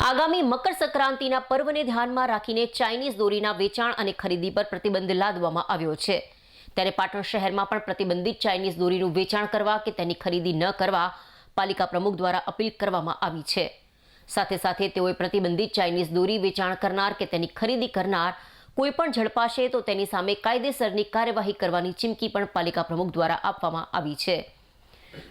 આગામી મકર સંક્રાંતિના પર્વને ધ્યાનમાં રાખીને ચાઇનીઝ દોરીના વેચાણ અને ખરીદી પર પ્રતિબંધ લાદવામાં આવ્યો છે. ત્યારે પાટણ શહેરમાં પણ પ્રતિબંધિત ચાઇનીઝ દોરીનું વેચાણ કરવા કે તેની ખરીદી ન કરવા પાલિકા પ્રમુખ દ્વારા અપીલ કરવામાં આવી છે. સાથે સાથે તેઓએ પ્રતિબંધિત ચાઇનીઝ દોરી વેચાણ કરનાર કે તેની ખરીદી કરનાર કોઈ પણ ઝડપાશે તો તેની સામે કાયદેસરની કાર્યવાહી કરવાની ચીમકી પણ પાલિકા પ્રમુખ દ્વારા આપવામાં આવી છે.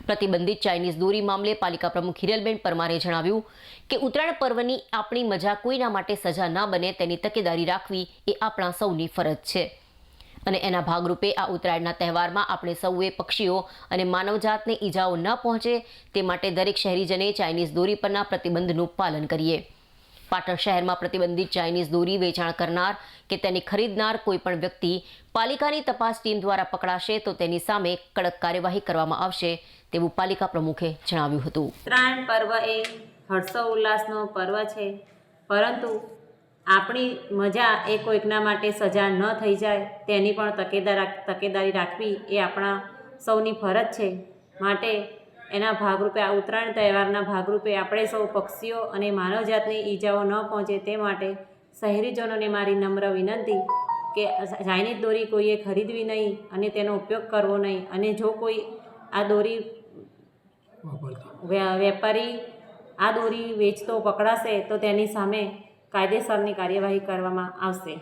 પ્રતિબંધિત ચાઇનીઝ દોરી મામલે પાલિકા પ્રમુખ હિરલબેન પરમારે જણાવ્યું કે ઉત્તરાયણ પર્વની આપણી મજા કોઈના માટે સજા ના બને તેની તકેદારી રાખવી એ આપણા સૌની ફરજ છે. અને એના ભાગરૂપે આ ઉત્તરાયણના તહેવારમાં આપણે સૌએ પક્ષીઓ અને માનવજાતને ઈજાઓ ન પહોંચે તે માટે દરેક શહેરીજને ચાઇનીઝ દોરી પરના પ્રતિબંધનું પાલન કરીએ. પાટણ શહેરમાં પ્રતિબંધિત ચાઇનીઝ દોરી વેચાણ કરનાર કે તેની ખરીદનાર કોઈપણ વ્યક્તિ પાલિકાની તપાસ ટીમ દ્વારા પકડાશે તો તેની સામે કડક કાર્યવાહી કરવામાં આવશે તેવું પાલિકા પ્રમુખે જણાવ્યું હતું. ઉત્તરાયણ પર્વ એ હર્ષો ઉલ્લાસનો પર્વ છે, પરંતુ આપણી મજા એ કોઈકના માટે સજા ન થઈ જાય, તેની પણ તકેદાર તકેદારી રાખવી એ આપણા સૌની ફરજ છે. માટે એના ભાગરૂપે આ ઉત્તરાયણ તહેવારના ભાગરૂપે આપણે સૌ પક્ષીઓ અને માનવજાતની ઈજાઓ ન પહોંચે તે માટે શહેરીજનોને મારી નમ્ર વિનંતી કે ચાઇનીઝ દોરી કોઈએ ખરીદવી નહીં અને તેનો ઉપયોગ કરવો નહીં. અને જો કોઈ આ દોરી વેપારી આ દોરી વેચતો પકડાશે તો તેની સામે કાયદેસરની કાર્યવાહી કરવામાં આવશે.